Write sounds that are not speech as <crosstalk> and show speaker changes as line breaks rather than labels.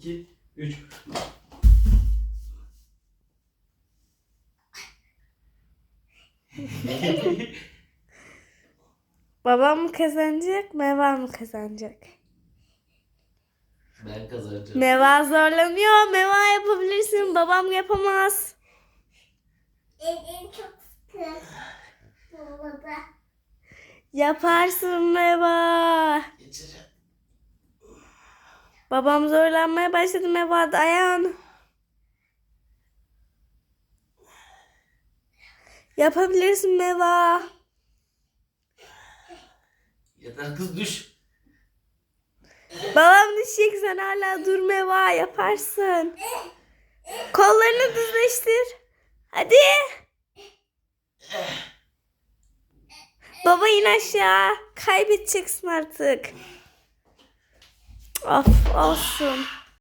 iki, üç. <laughs>
Babam mı kazanacak, Meva mı kazanacak?
ben kazanacağım.
Meva zorlanıyor. Meva yapabilirsin. Babam yapamaz.
Elim çok sıkı. Baba.
Yaparsın Meva. Babam zorlanmaya başladı Meva dayan. Yapabilirsin Meva.
Yeter kız düş.
Babam düşecek sen hala dur Meva yaparsın. Kollarını düzleştir. Hadi. Baba in aşağı. Kaybedeceksin artık. Of olsun.